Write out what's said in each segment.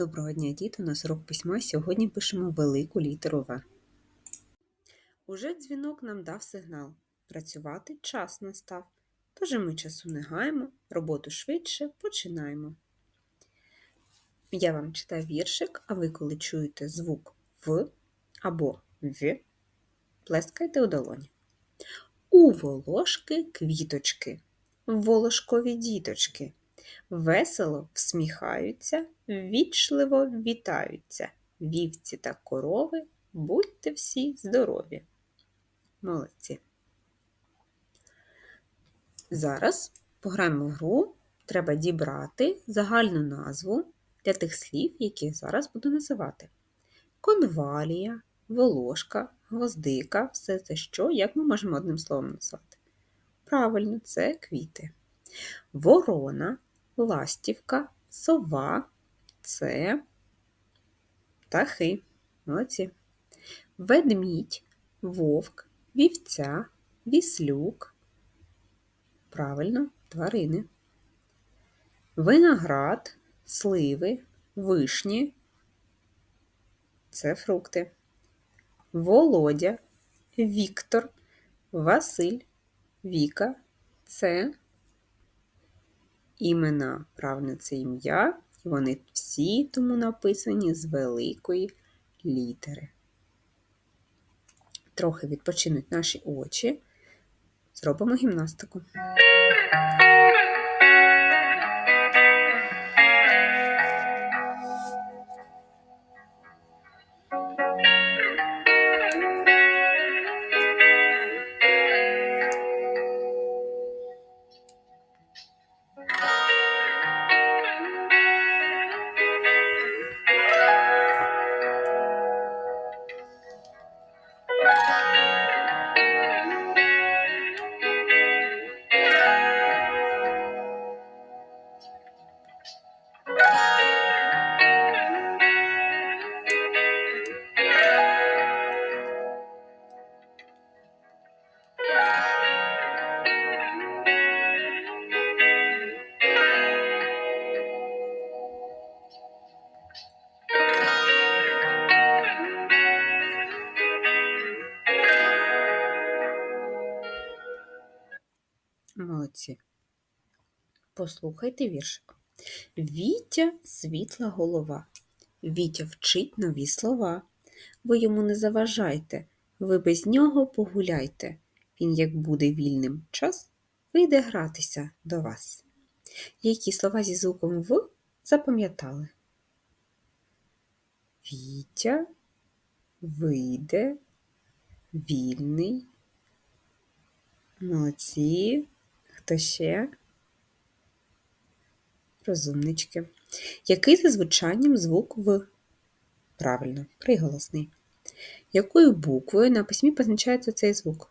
Доброго дня, діти! У нас урок письма. Сьогодні пишемо велику літеру В. Уже дзвінок нам дав сигнал. Працювати час настав. Тож ми часу не гаємо, роботу швидше починаємо. Я вам читаю віршик, а ви, коли чуєте звук В або В, плескайте у долоні. У волошки квіточки, волошкові діточки. Весело всміхаються, вічливо вітаються. Вівці та корови, будьте всі здорові. Молодці. Зараз пограємо в гру. Треба дібрати загальну назву для тих слів, які зараз буду називати. Конвалія, волошка, гвоздика все це що, як ми можемо одним словом назвати? Правильно, це квіти. Ворона, ластівка, сова це птахи. Молодці. Ведмідь, вовк, вівця, віслюк. Правильно, тварини. Виноград, сливи, вишні. Це фрукти. Володя, Віктор, Василь, Віка це імена, правне це ім'я, і вони всі тому написані з великої літери. Трохи відпочинуть наші очі. Зробимо гімнастику. Послухайте віршик. Вітя світла голова. Вітя вчить нові слова. Ви йому не заважайте, ви без нього погуляйте. Він, як буде вільним час, вийде гратися до вас. Які слова зі звуком В запам'ятали? Вітя вийде вільний. Молодці. Хто ще? Розумнички. Який за звучанням звук В? Правильно, приголосний. Якою буквою на письмі позначається цей звук?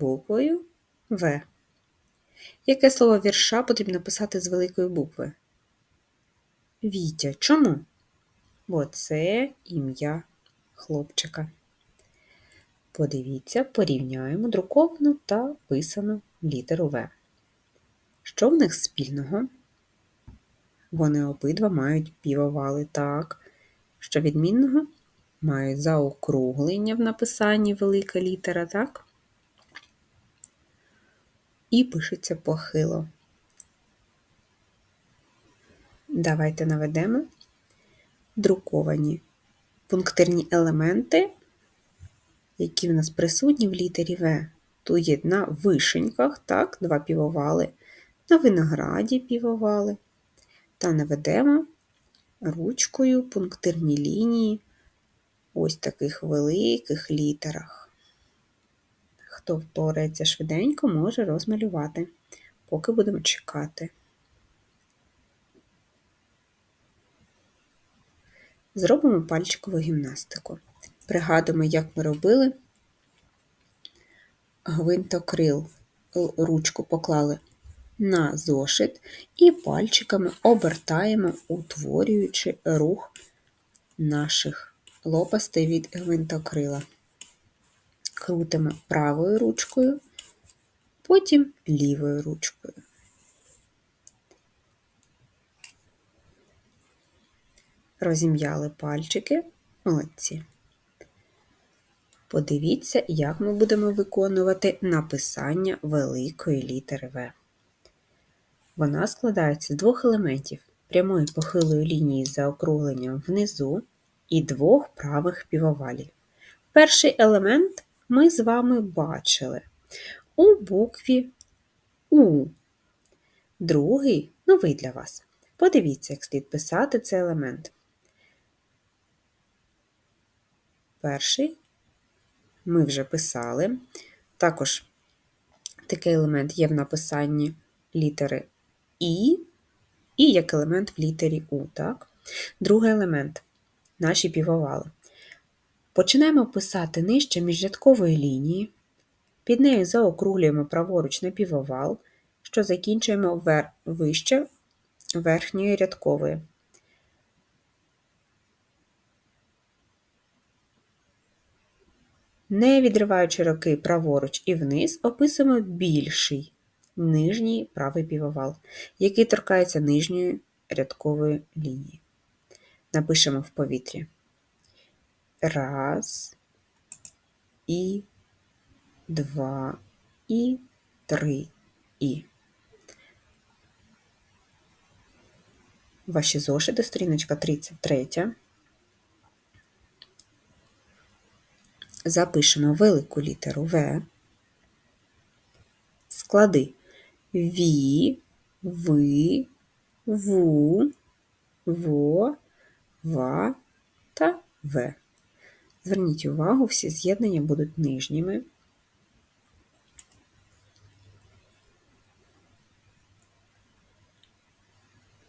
Буквою В. Яке слово вірша потрібно писати з великої букви? Вітя. Чому? Бо це ім'я хлопчика. Подивіться, порівняємо друковану та писану літеру В. Що в них спільного? Вони обидва мають півовали так, що відмінного мають заокруглення в написанні велика літера, так? І пишеться похило. Давайте наведемо друковані пунктирні елементи, які в нас присутні в літері В. Тут є на вишеньках, так, два півовали, на винограді півовали. Та наведемо ручкою пунктирні лінії ось таких великих літерах. Хто впорається швиденько, може розмалювати, поки будемо чекати. Зробимо пальчикову гімнастику. Пригадуємо, як ми робили гвинтокрил, ручку поклали на зошит і пальчиками обертаємо, утворюючи рух наших лопастей від гвинтокрила. Крутимо правою ручкою, потім лівою ручкою. Розім'яли пальчики. Молодці. Подивіться, як ми будемо виконувати написання великої літери В. Вона складається з двох елементів прямої похилої лінії з заокругленням внизу і двох правих півовалів. Перший елемент ми з вами бачили у букві У. Другий новий для вас. Подивіться, як слід писати цей елемент. Перший ми вже писали. Також такий елемент є в написанні літери І, і як елемент в літері У. Так? Другий елемент наші півовали. Починаємо писати нижче міжрядкової лінії, під нею заокруглюємо праворуч на півовал, що закінчуємо вер... вище верхньої рядкової. Не відриваючи роки праворуч і вниз, описуємо більший нижній правий півовал, який торкається нижньої рядкової лінії. Напишемо в повітрі. Раз, і, два, і, три, і. Ваші зошити, сторіночка 33. Запишемо велику літеру В, склади Ві, Ви, Ву, Во, Ва та В. Зверніть увагу, всі з'єднання будуть нижніми.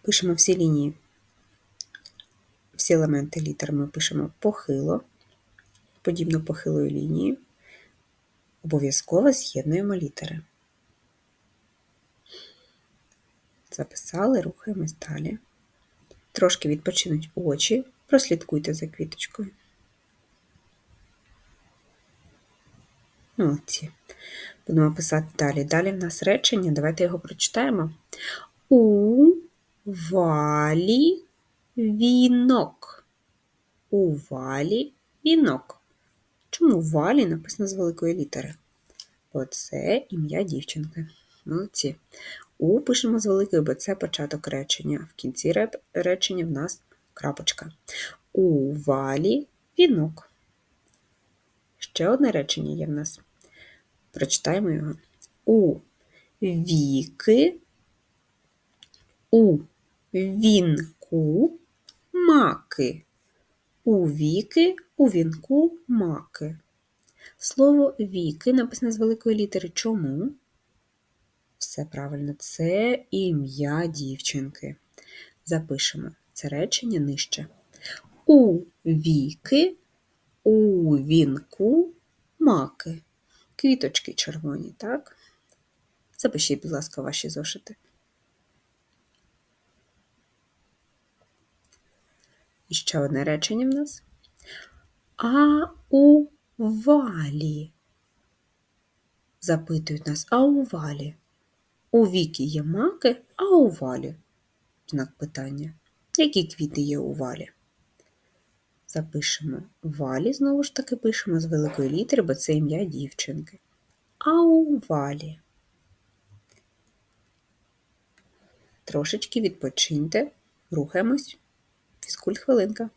Пишемо всі лінії, всі елементи літер ми пишемо похило, подібно похилої лінії. Обов'язково з'єднуємо літери. Записали, рухаємось далі. Трошки відпочинуть очі, прослідкуйте за квіточкою. Молодці. Будемо писати далі. Далі в нас речення, давайте його прочитаємо. У валі вінок. У валі вінок. Чому валі написано з великої літери? Бо це ім'я дівчинки. Молодці. У пишемо з великої, бо це початок речення. В кінці речення в нас крапочка. У валі вінок. Ще одне речення є в нас. Прочитаємо його. У віки, у вінку маки. У віки, у вінку маки. Слово віки написане з великої літери. Чому? Все правильно, це ім'я дівчинки. Запишемо це речення нижче. У віки, у вінку маки. Квіточки червоні, так? Запишіть, будь ласка, ваші зошити. І ще одне речення в нас. А у валі. Запитують нас, а у валі? У віки є маки, а у валі? Знак питання. Які квіти є у валі? Запишемо валі, знову ж таки, пишемо з великої літери, бо це ім'я дівчинки. А у валі. Трошечки відпочиньте, рухаємось. Фізкульт хвилинка.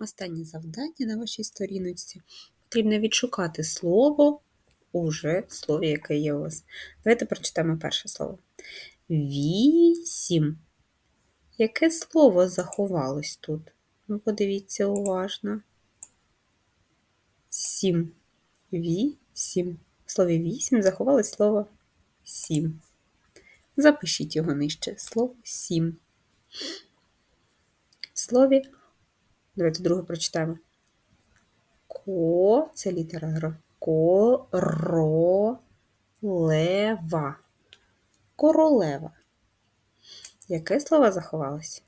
Останнє завдання на вашій сторіночці. Потрібно відшукати слово уже в слові, яке є у вас. Давайте прочитаємо перше слово. Вісім. Яке слово заховалось тут? Ну, подивіться уважно. Сім. Вісім. В слові вісім заховалось слово сім. Запишіть його нижче. Слово сім. В слові. Давайте друге прочитаємо. Ко це літера Р. Королева. Королева. Яке слово заховалось?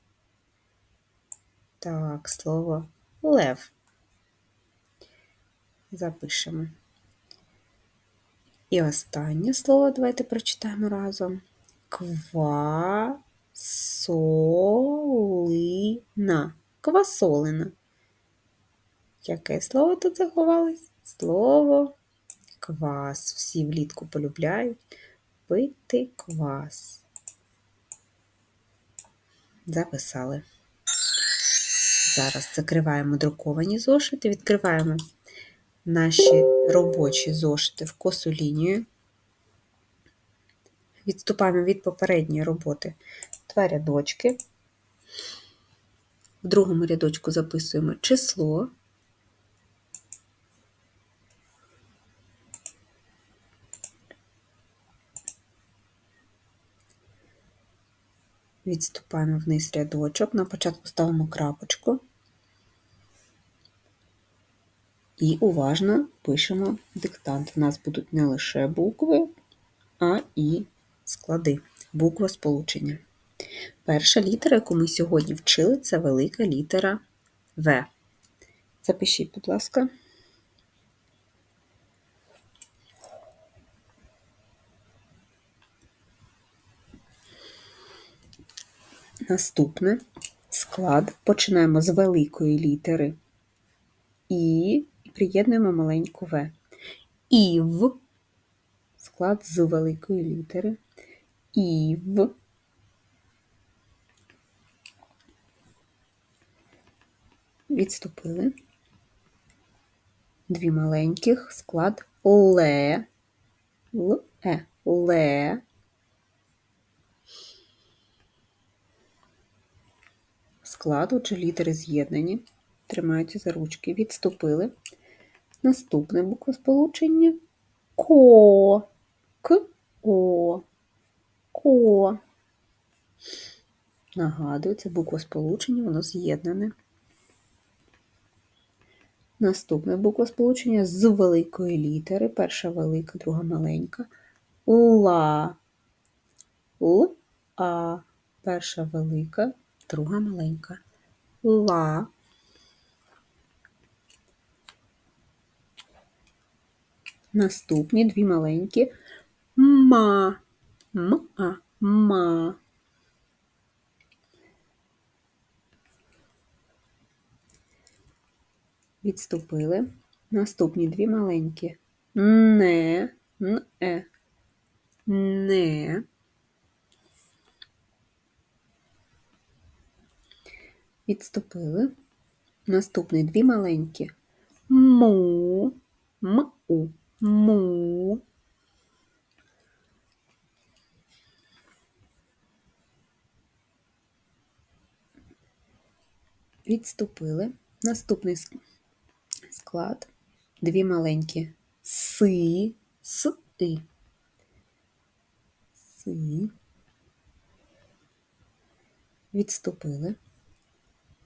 Так, слово лев. Запишемо. І останнє слово давайте прочитаємо разом. Квасолина. Квасолина. Яке слово тут заховалось? Слово квас. Всі влітку полюбляють пити квас. Записали. Зараз закриваємо друковані зошити, відкриваємо наші робочі зошити в косу лінію. Відступаємо від попередньої роботи два рядочки. В другому рядочку записуємо число. Відступаємо вниз рядочок, на початку ставимо крапочку і уважно пишемо диктант. У нас будуть не лише букви, а і склади, буква сполучення. Перша літера, яку ми сьогодні вчили, це велика літера В. Запишіть, будь ласка. Наступне склад. Починаємо з великої літери І і приєднуємо маленьку В. Ів. Склад з великої літери. Ів. Відступили. Дві маленьких склад Ле. Л-е. Ле. складу чи літери з'єднані, тримаються за ручки, відступили. Наступне буквосполучення ко, к, о, ко. Нагадую, це буквосполучення, воно з'єднане. Наступне буквосполучення з великої літери. Перша велика, друга маленька. Ла. Л, а. Перша велика, друга маленька. Ла. Наступні дві маленькі ма. Ма. Ма. Відступили. Наступні дві маленькі. Не, не, не. Відступили. Наступні дві маленькі. Му, му, му. Відступили. Наступний склад. Дві маленькі си, с, и. Си. Відступили.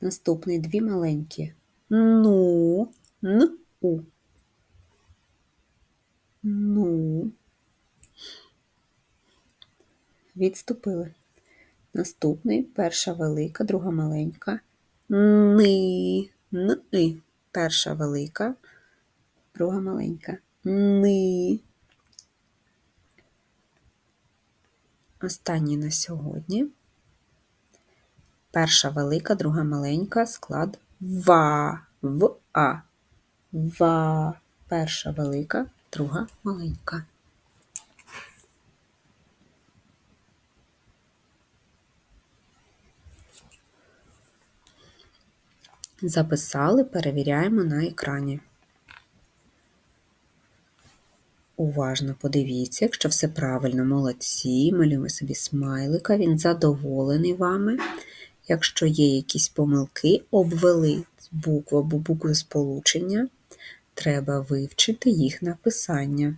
Наступний дві маленькі. Ну, н, у. Ну. Відступили. Наступний перша велика, друга маленька. Ни, ни. Перша велика, друга маленька. Ми. Останній на сьогодні. Перша велика, друга маленька, склад ва, в а. Ва. Перша велика, друга маленька. Записали, перевіряємо на екрані. Уважно подивіться, якщо все правильно, молодці, малюємо собі смайлика, він задоволений вами. Якщо є якісь помилки, обвели букву або букву сполучення, треба вивчити їх написання.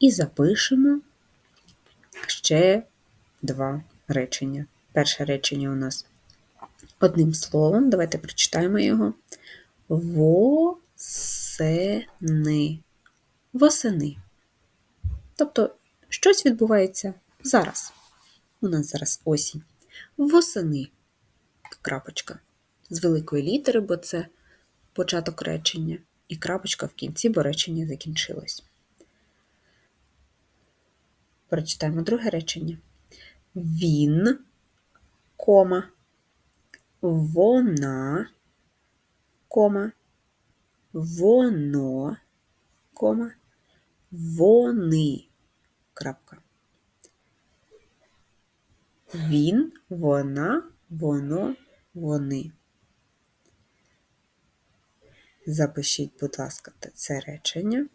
І запишемо ще два речення. Перше речення у нас одним словом, давайте прочитаємо його. Восени. Восени. Тобто, щось відбувається зараз. У нас зараз осінь. Восени. Крапочка. З великої літери, бо це початок речення. І крапочка в кінці, бо речення закінчилось. Прочитаємо друге речення. Він, кома, вона, кома, воно, кома, вони. Крапка. Він, вона, воно, вони. Запишіть, будь ласка, це речення.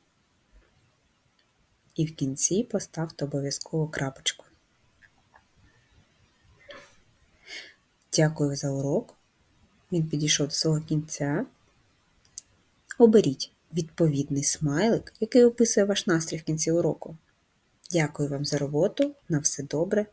І в кінці поставте обов'язково крапочку. Дякую за урок. Він підійшов до свого кінця. Оберіть відповідний смайлик, який описує ваш настрій в кінці уроку. Дякую вам за роботу. На все добре.